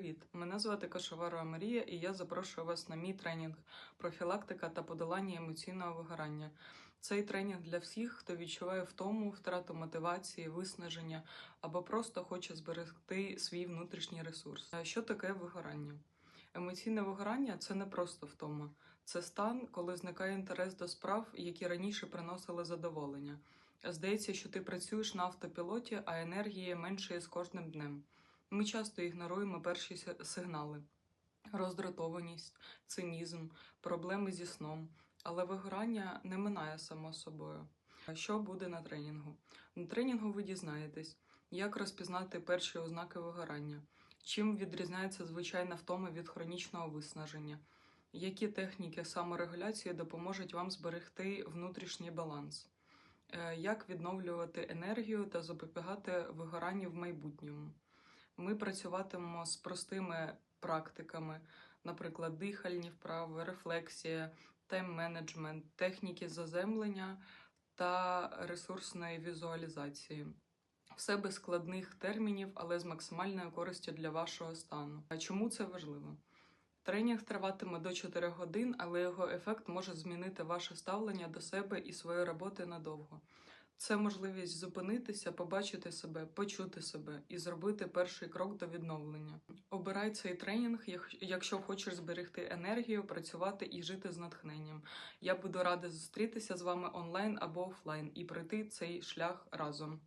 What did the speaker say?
Привіт! Мене звати Кашеварова Марія, і я запрошую вас на мій тренінг профілактика та подолання емоційного вигорання. Цей тренінг для всіх, хто відчуває втому, втрату мотивації, виснаження або просто хоче зберегти свій внутрішній ресурс. Що таке вигорання? Емоційне вигорання це не просто втома, це стан, коли зникає інтерес до справ, які раніше приносили задоволення. Здається, що ти працюєш на автопілоті, а енергії меншає з кожним днем. Ми часто ігноруємо перші сигнали: роздратованість, цинізм, проблеми зі сном. Але вигорання не минає само собою. Що буде на тренінгу? На тренінгу ви дізнаєтесь, як розпізнати перші ознаки вигорання, чим відрізняється звичайна втома від хронічного виснаження, які техніки саморегуляції допоможуть вам зберегти внутрішній баланс, е, як відновлювати енергію та запобігати вигоранню в майбутньому. Ми працюватимемо з простими практиками, наприклад, дихальні вправи, рефлексія, тайм-менеджмент, техніки заземлення та ресурсної візуалізації. Все без складних термінів, але з максимальною користю для вашого стану. А чому це важливо? Тренінг триватиме до 4 годин, але його ефект може змінити ваше ставлення до себе і своєї роботи надовго. Це можливість зупинитися, побачити себе, почути себе і зробити перший крок до відновлення. Обирай цей тренінг, якщо хочеш зберегти енергію, працювати і жити з натхненням. Я буду рада зустрітися з вами онлайн або офлайн і пройти цей шлях разом.